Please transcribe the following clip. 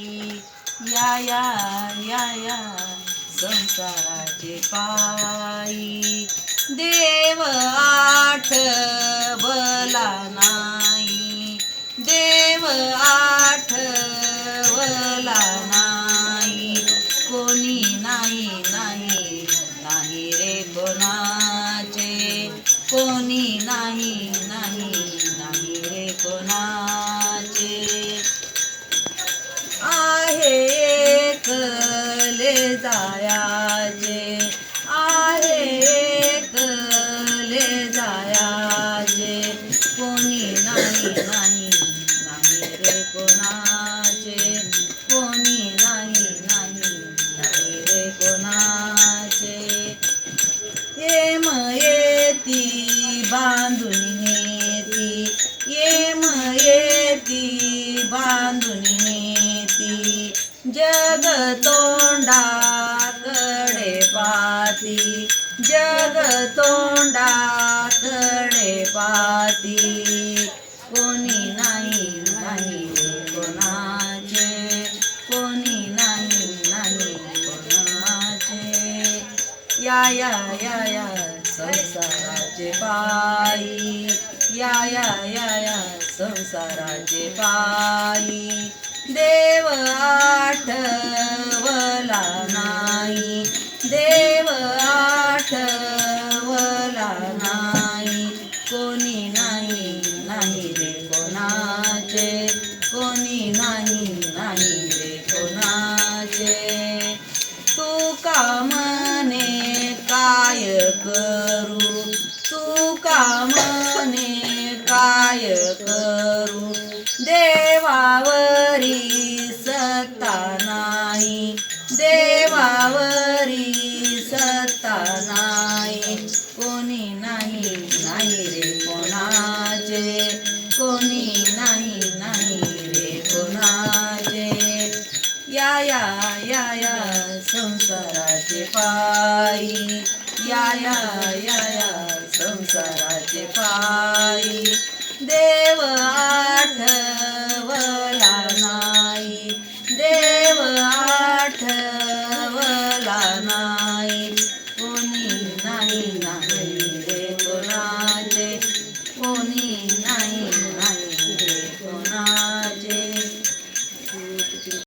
या या या या. संसाराचे पायी देव आठवला नाही. देव आठवला नाही. कोणी नाही नाही नाही रे कोणाचे. कोणी नाही नाही नाही रे कोणा एकले जायाचे. आहे एकले जायाचे. कोणी नाही नाही नाही रे कोणाचे. कोणी नाही नाही नाही रे कोणाचे. येम येती बा तोंडाकडे पाती जग तोंडाकडे पाती कोणी नाही नाही कोणाचे कोणी नाही नाही कोणाचे. या या या या संसाराचे पायी या या या या संसाराचे पायी. देव आठ नाही नाही रे कोणाचे? तू का काय करू? तू का काय करू? देवावरी सत्ता नाही. देवावरी सत्ता नाही. कोणी नाही नाही रे कोणाचे? या या या संसाराचे पायी. या या या या संसाराचे पायी. देव आठवला नाही. देव आठवला नाही. कोणी नाही नाही.